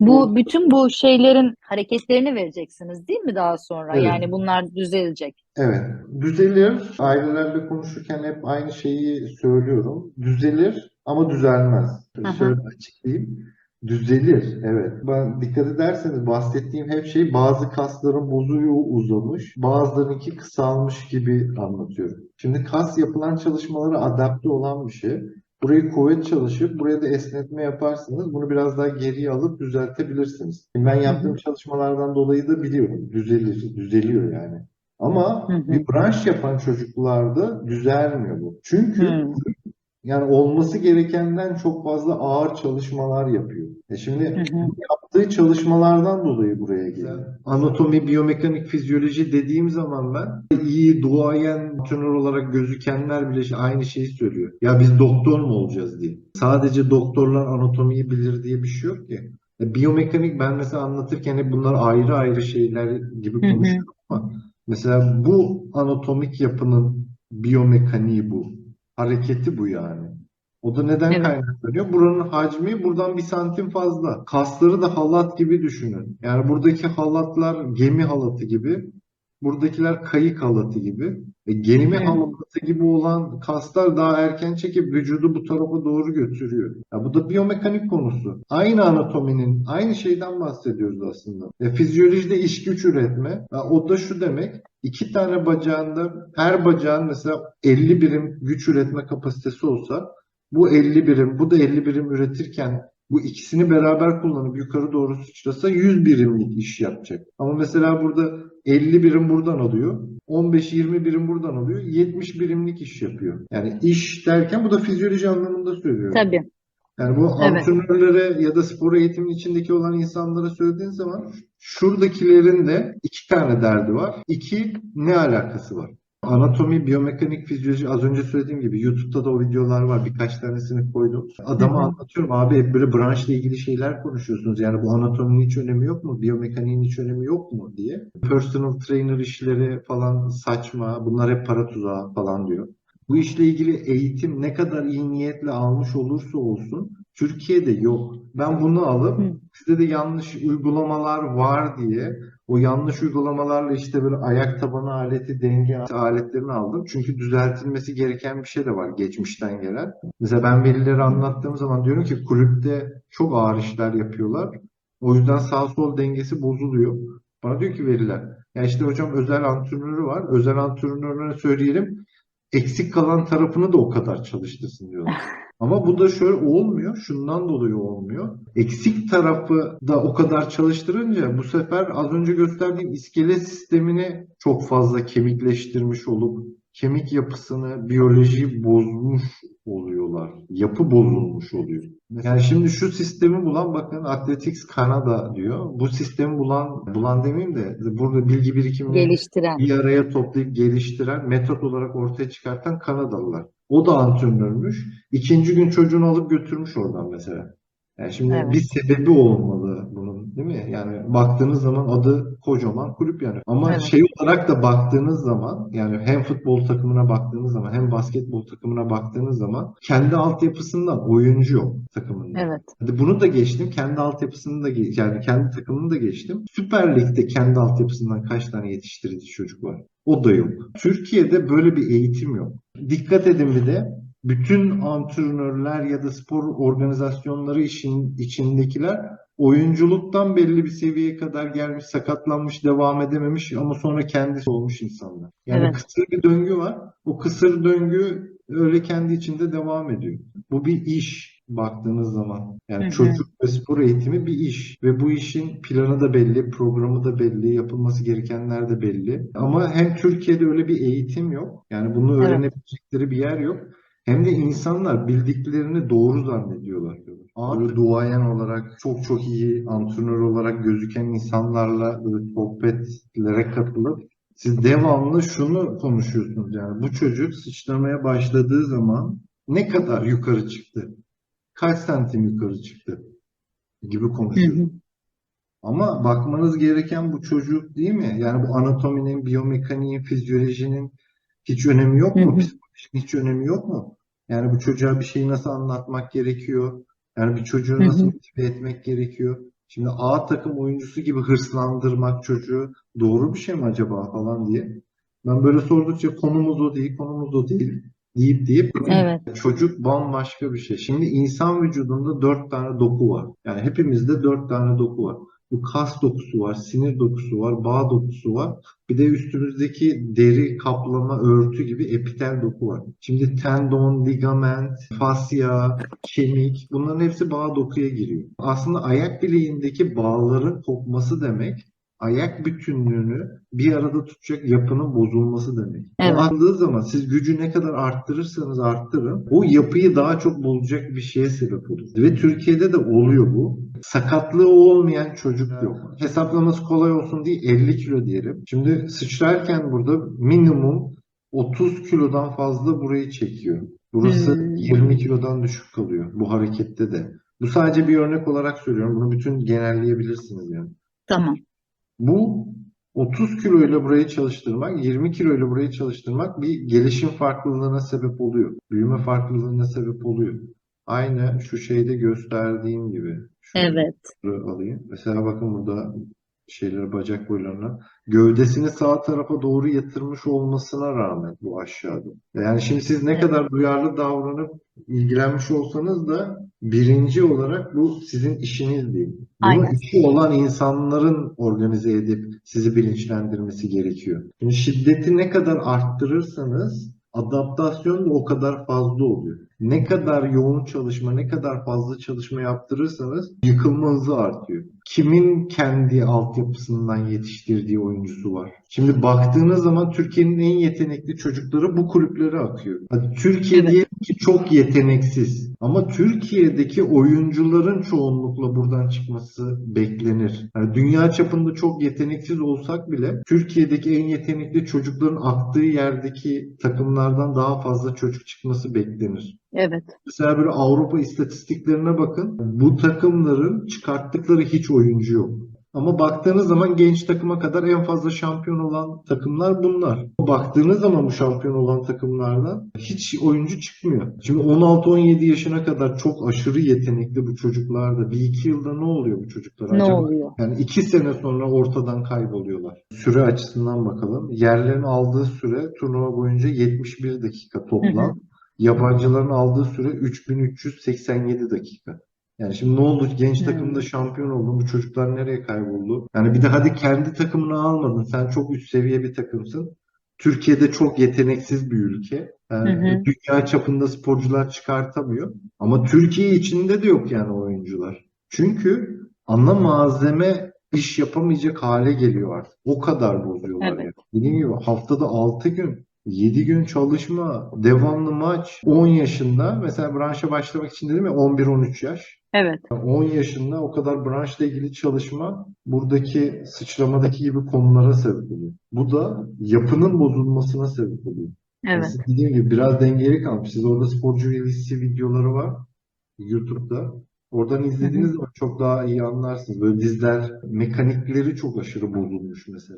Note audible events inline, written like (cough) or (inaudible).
Bu bütün bu şeylerin hareketlerini vereceksiniz değil mi daha sonra? Evet. Yani bunlar düzelecek. Evet, düzelir. Ailelerle konuşurken hep aynı şeyi söylüyorum. Düzelir ama düzelmez. Şöyle açıklayayım. Düzelir, evet. Ben dikkat ederseniz bahsettiğim hep şey bazı kasların bozuyor, uzamış, bazılarınki kısalmış gibi anlatıyorum. Şimdi kas yapılan çalışmalara adapte olan bir şey. Burayı kuvvet çalışıp buraya da esnetme yaparsınız. Bunu biraz daha geriye alıp düzeltebilirsiniz. Ben yaptığım çalışmalardan dolayı da biliyorum. Düzelir, düzeliyor yani. Ama bir branş yapan çocuklarda düzelmiyor bu. Çünkü. Yani olması gerekenden çok fazla ağır çalışmalar yapıyor. E şimdi Hı hı. yaptığı çalışmalardan dolayı buraya geliyor. Anatomi, biyomekanik, fizyoloji dediğim zaman ben iyi duayen antrenör olarak gözükenler bile aynı şeyi söylüyor. Ya biz doktor mu olacağız diye. Sadece doktorlar anatomiyi bilir diye bir şey yok ki. E, Biyomekanik ben mesela anlatırken hep bunlar ayrı ayrı şeyler gibi konuşuyorum ama mesela bu anatomik yapının biyomekaniği bu. Hareketi bu yani. O da neden Evet. kaynaklanıyor? Buranın hacmi buradan bir santim fazla. Kasları da halat gibi düşünün. Yani buradaki halatlar gemi halatı gibi. Buradakiler kayık halatı gibi. E, gemi Hı. halatı gibi olan kaslar daha erken çekip vücudu bu tarafa doğru götürüyor. Ya bu da biyomekanik konusu. Aynı anatominin, aynı şeyden bahsediyoruz aslında. E, fizyolojide iş güç üretme. Ya, o da şu demek. İki tane bacağında her bacağın mesela 50 birim güç üretme kapasitesi olsa bu 50 birim, bu da 50 birim üretirken bu ikisini beraber kullanıp yukarı doğru sıçrasa 100 birimlik iş yapacak. Ama mesela burada 50 birim buradan alıyor. 15-20 birim buradan alıyor. 70 birimlik iş yapıyor. Yani iş derken bu da fizyoloji anlamında söylüyorum. Tabii. Yani bu Evet. antrenörlere ya da spor eğitiminin içindeki olan insanlara söylediğin zaman şuradakilerin de iki tane derdi var. İki ne alakası var? Anatomi, biyomekanik, fizyoloji az önce söylediğim gibi YouTube'da da o videolar var. Birkaç tanesini koydum. Adama Hı hı. anlatıyorum abi hep böyle branşla ilgili şeyler konuşuyorsunuz. Yani bu anatominin hiç önemi yok mu? Biyomekaniğin hiç önemi yok mu diye. Personal trainer işleri falan saçma. Bunlar hep para tuzağı falan diyor. Bu işle ilgili eğitim ne kadar iyi niyetle almış olursa olsun Türkiye'de yok. Ben bunu alıp Hı. sizde de yanlış uygulamalar var diye o yanlış uygulamalarla işte böyle ayak tabanı aleti, denge aletlerini aldım. Çünkü düzeltilmesi gereken bir şey de var geçmişten gelen. Mesela ben velilere anlattığım zaman diyorum ki kulüpte çok ağır işler yapıyorlar. O yüzden sağ sol dengesi bozuluyor. Bana diyor ki veliler ya işte hocam özel antrenörü var. Özel antrenörüne söyleyelim eksik kalan tarafını da o kadar çalıştırsın diyorlar. (laughs) Ama bu da şöyle olmuyor. Şundan dolayı olmuyor. Eksik tarafı da o kadar çalıştırınca bu sefer az önce gösterdiğim iskelet sistemini çok fazla kemikleştirmiş olup kemik yapısını, biyolojiyi bozmuş oluyorlar. Yapı bozulmuş oluyor. Yani şimdi şu sistemi bulan bakın Athletics Canada diyor. Bu sistemi bulan, bulan demeyeyim de burada bilgi birikimini Geliştiren. bir araya toplayıp geliştiren, metot olarak ortaya çıkartan Kanadalılar. O da antrenörmüş. İkinci gün çocuğunu alıp götürmüş oradan mesela. Yani şimdi Evet. bir sebebi olmalı bunun, değil mi? Yani baktığınız zaman adı kocaman kulüp yani. Ama Evet. şey olarak da baktığınız zaman yani hem futbol takımına baktığınız zaman hem basketbol takımına baktığınız zaman kendi altyapısından oyuncu yok takımında. Evet. Hadi bunu da geçtim. Kendi altyapısını da yani kendi takımını da geçtim. Süper Lig'de kendi altyapısından kaç tane yetiştirici çocuk var? O da yok. Türkiye'de böyle bir eğitim yok. Dikkat edin bir de bütün antrenörler ya da spor organizasyonları işin içindekiler oyunculuktan belli bir seviyeye kadar gelmiş, sakatlanmış, devam edememiş ama sonra kendisi olmuş insanlar. Yani Evet. kısır bir döngü var. O kısır döngü öyle kendi içinde devam ediyor. Bu bir iş baktığınız zaman. Yani Hı hı. çocuk ve spor eğitimi bir iş ve bu işin planı da belli, programı da belli, yapılması gerekenler de belli. Ama hem Türkiye'de öyle bir eğitim yok. Yani bunu Evet. öğrenebilecekleri bir yer yok. Hem de insanlar bildiklerini doğru zannediyorlar. Böyle duayen olarak çok çok iyi antrenör olarak gözüken insanlarla böyle sohbetlere katılıp siz devamlı şunu konuşuyorsunuz yani bu çocuk sıçramaya başladığı zaman ne kadar yukarı çıktı? Kaç santim yukarı çıktı? gibi konuşuyorsunuz. Ama bakmanız gereken bu çocuk değil mi? Yani bu anatominin, biyomekaniğin, fizyolojinin hiç önemi yok mu? Psikolojinin hiç önemi yok mu? Yani bu çocuğa bir şeyi nasıl anlatmak gerekiyor? Yani bir çocuğu nasıl motive etmek gerekiyor? Şimdi A takım oyuncusu gibi hırslandırmak çocuğu doğru bir şey mi acaba falan diye. Ben böyle sordukça konumuz o değil, konumuz o değil deyip deyip Evet. çocuk bambaşka bir şey. Şimdi insan vücudunda dört tane doku var. Yani hepimizde dört tane doku var. Bu kas dokusu var, sinir dokusu var, bağ dokusu var. Bir de üstümüzdeki deri kaplama, örtü gibi epitel doku var. Şimdi tendon, ligament, fasya, kemik bunların hepsi bağ dokuya giriyor. Aslında ayak bileğindeki bağların kopması demek ayak bütünlüğünü bir arada tutacak yapının bozulması demek. Evet. O arttığı zaman siz gücü ne kadar arttırırsanız arttırın o yapıyı daha çok bozacak bir şeye sebep olur. Ve Türkiye'de de oluyor bu. Sakatlığı olmayan çocuk yok. Hesaplaması kolay olsun diye 50 kilo diyelim. Şimdi sıçrarken burada minimum 30 kilodan fazla burayı çekiyor. Burası Hmm. 20 kilodan düşük kalıyor bu harekette de. Bu sadece bir örnek olarak söylüyorum. Bunu bütün genelleyebilirsiniz yani. Tamam. Bu 30 kilo ile burayı çalıştırmak, 20 kilo ile burayı çalıştırmak bir gelişim farklılığına sebep oluyor. Büyüme farklılığına sebep oluyor. Aynı şu şeyde gösterdiğim gibi. Şunu Evet. alayım. Mesela bakın burada şeyleri bacak boylarına. Gövdesini sağ tarafa doğru yatırmış olmasına rağmen bu aşağıda. Yani şimdi siz ne kadar duyarlı davranıp ilgilenmiş olsanız da birinci olarak bu sizin işiniz değil. Bunu Aynen. işi olan insanların organize edip sizi bilinçlendirmesi gerekiyor. Şimdi şiddeti ne kadar arttırırsanız adaptasyon da o kadar fazla oluyor. Ne kadar yoğun çalışma, ne kadar fazla çalışma yaptırırsanız yıkılma hızı artıyor. Kimin kendi altyapısından yetiştirdiği oyuncusu var? Şimdi baktığınız zaman Türkiye'nin en yetenekli çocukları bu kulüplere akıyor. Hadi Türkiye Evet. diyelim ki çok yeteneksiz. Ama Türkiye'deki oyuncuların çoğunlukla buradan çıkması beklenir. Yani dünya çapında çok yeteneksiz olsak bile Türkiye'deki en yetenekli çocukların aktığı yerdeki takımlardan daha fazla çocuk çıkması beklenir. Evet. Mesela böyle Avrupa istatistiklerine bakın. Bu takımların çıkarttıkları hiç oyuncu yok. Ama baktığınız zaman genç takıma kadar en fazla şampiyon olan takımlar bunlar. Baktığınız zaman bu şampiyon olan takımlardan hiç oyuncu çıkmıyor. Şimdi 16-17 yaşına kadar çok aşırı yetenekli bu çocuklarda. Bir iki yılda ne oluyor bu çocuklar Ne acaba? oluyor? Yani iki sene sonra ortadan kayboluyorlar. Süre açısından bakalım. Yerlerin aldığı süre turnuva boyunca 71 dakika toplam. Yabancıların aldığı süre 3387 dakika. Yani şimdi ne oldu? Genç takımda şampiyon oldun. Bu çocuklar nereye kayboldu? Yani bir de hadi kendi takımını almadın. Sen çok üst seviye bir takımsın. Türkiye'de çok yeteneksiz bir ülke. Yani Hı hı. dünya çapında sporcular çıkartamıyor. Ama Türkiye içinde de yok yani oyuncular. Çünkü ana malzeme iş yapamayacak hale geliyor artık. O kadar bozuyorlar Evet. yani. Dediğim gibi haftada 6 gün 7 gün çalışma, devamlı maç. 10 yaşında mesela branşa başlamak için dedim ya 11-13 yaş. Evet. 10 yaşında o kadar branşla ilgili çalışma buradaki sıçramadaki gibi konulara sebep oluyor. Bu da yapının bozulmasına sebep oluyor. Evet. siz dediğim gibi biraz dengeli kalmış. Siz orada sporcu velisi videoları var YouTube'da. Oradan izlediğiniz zaman çok daha iyi anlarsınız. Böyle dizler mekanikleri çok aşırı bozulmuş mesela.